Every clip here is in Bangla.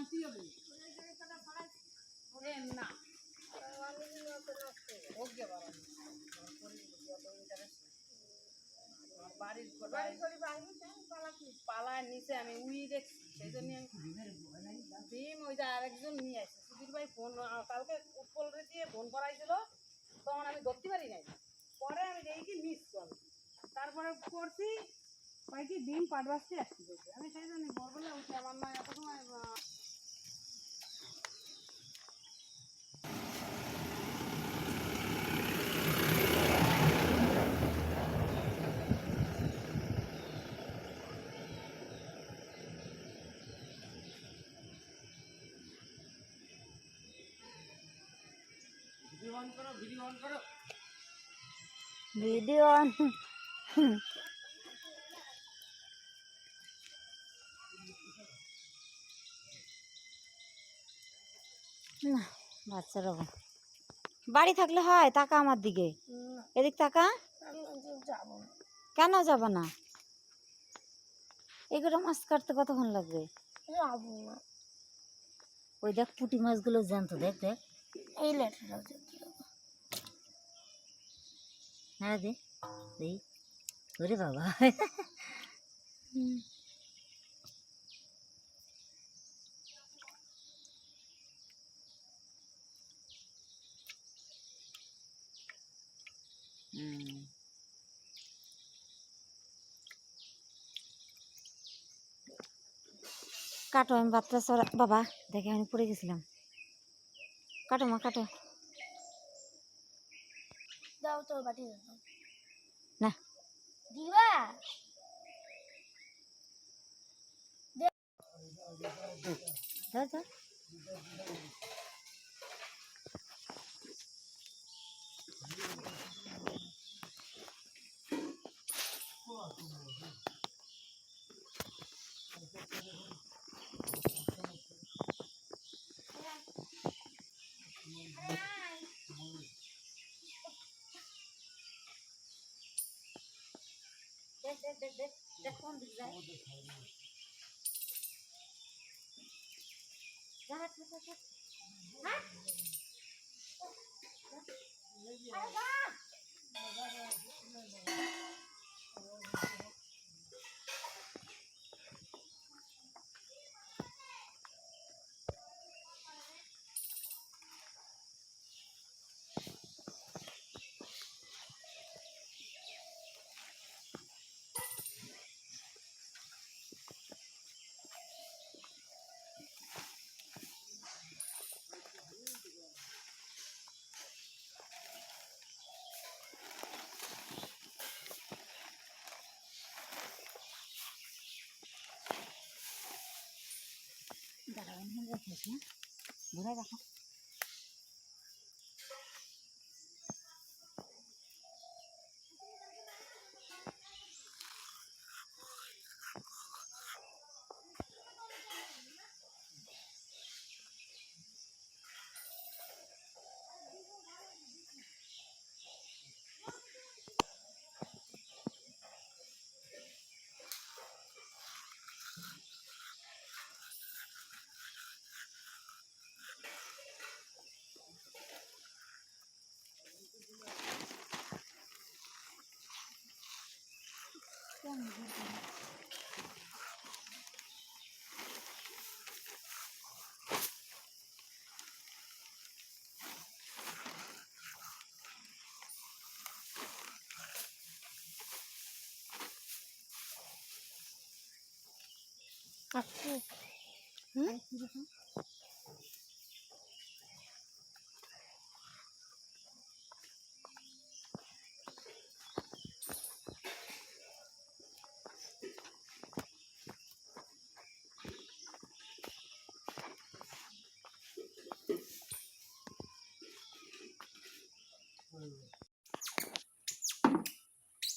আনতেই হবে যে আরেকজন নিয়ে ভাই ফোন কালকে ফোন করাইছিল, তখন আমি ধরতে পারি নাই। পরে আমি মিস তারপরে করছি ভাই কি ডিম পাটবাসতে আসছি আমি সেই জন্য ভোরবেলা উঠে আমার মা ভিডিও অন না বাচ্চারা বাড়ি থাকলে হয় তাকা আমার দিকে। এদিক তাকা। কেন যাব না? এগুলো মাছ কাটতে কতক্ষণ লাগবে? ওই দেখ পুঁটি মাছগুলো জ্যান্ত দেখ দেখ। এই লেটারটা দে দেই ওরে বাবা। কাটো, আমি বাচ্চা বাবা, দেখে আমি পড়ে গেছিলাম। কাটো মা, কাটো। দাও তো বাটি দাও। না। দিবা? দাও দাও দেখ দেখ দেখ দেখ দেখ কোন দিক যায় যা হাত হাত হাত, ¿sí? ¿eh? Dura.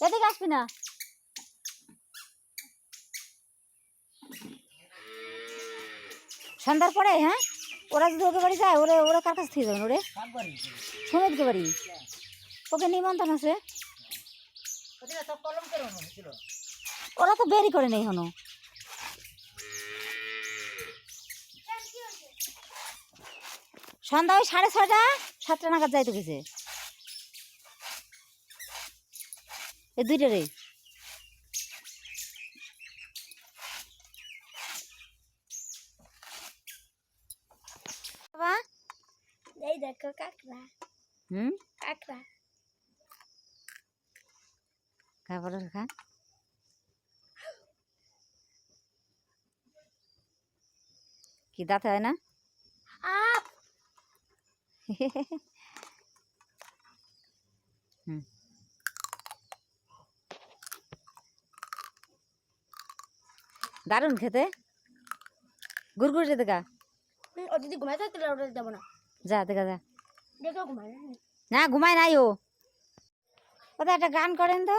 এদিকে আসবি না। সন্ধ্যার পরে হ্যাঁ? ওরা যদি ওকে বাড়ি যায়, ওরে ওরা কার কাছ থেকে যাবেন ওরে? সুমিতকে বাড়ি। ওকে নিমন্ত্রণ আছে। ওরা তো বেরি করে নেই হনো সন্ধ্যা ওই সাড়ে ছটা সাতটা নাগাদ যাইতে গেছে এই দুইটা রে বাবা এই দেখো কাকড়া হুম? কাকড়া খাবার খা। কি দাঁত হয় না? হুম। দারুণ খেতে। গুড়গুড় যেতে গা ও যদি ঘুমাই ওটা যাব না। যা দেখা যা না ঘুমায় নাই ও। ওটা একটা গান করেন তো।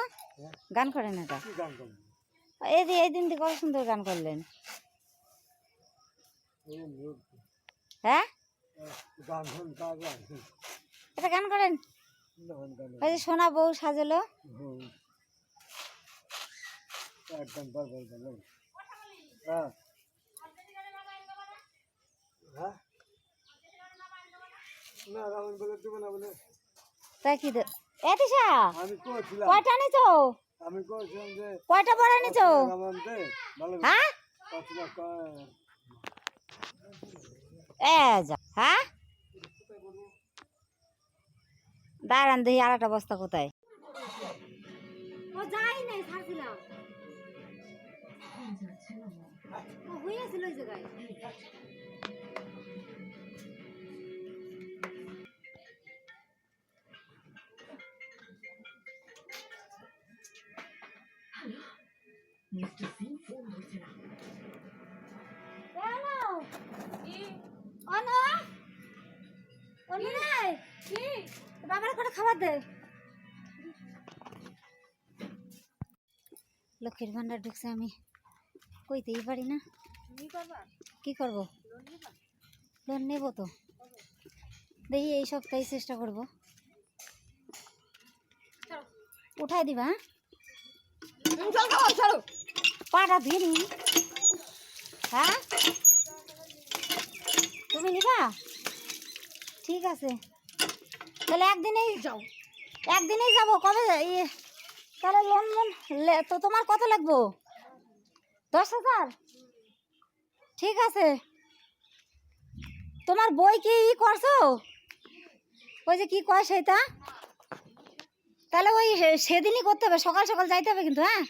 গান করেন এটা। এই যে এই দিন কত সুন্দর গান করলেন। হ্যাঁ? এটা গান করেন। ওই যে সোনা বউ সাজলো। একদম হ্যাঁ। হ্যাঁ না রামন বলে দেবো না বলে তাই কি কয়টা নিছো আমি কইছিলাম যে কয়টা বড় নিছো হ্যাঁ? এ যা হ্যাঁ? দাঁড়ান দেখি আর একটা বস্তা কোথায়। ও যাই নাই ছাড়ছিলাম। ও হইয়াছিল ওই জায়গায়। বাবার করে খাবার দে লক্ষ্মীর ভান্ডার ঢুকছে আমি। কইতেই পারি না। কি করব? লোন নেব তো। দেখি এই সপ্তাহে চেষ্টা করব। উঠাই দিবা হ্যাঁ? পাটা ধুয়ে নি হ্যাঁ? তুমি নিবা? ঠিক আছে। তাহলে একদিনেই যাও। একদিনেই যাব কবে? তাহলে লোন লোন তো তোমার কত লাগবো? দশ হাজার? ঠিক আছে। তোমার বই কি ই করছ? ওই যে কি কয় সেটা? তাহলে ওই সেদিনই করতে হবে। সকাল সকাল যাইতে হবে কিন্তু হ্যাঁ?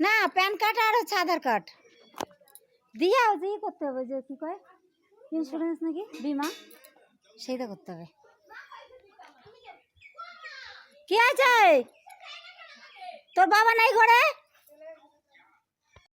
না প্যান কার্ড আর হচ্ছে আধার কার্ড। দিয়া ওই যে ই করতে হবে যে কী কয়? ইন্স্যুরেন্স নাকি? বিমা? সেইটা করতে হবে। কি আছে তোর বাবা নাই ঘরে?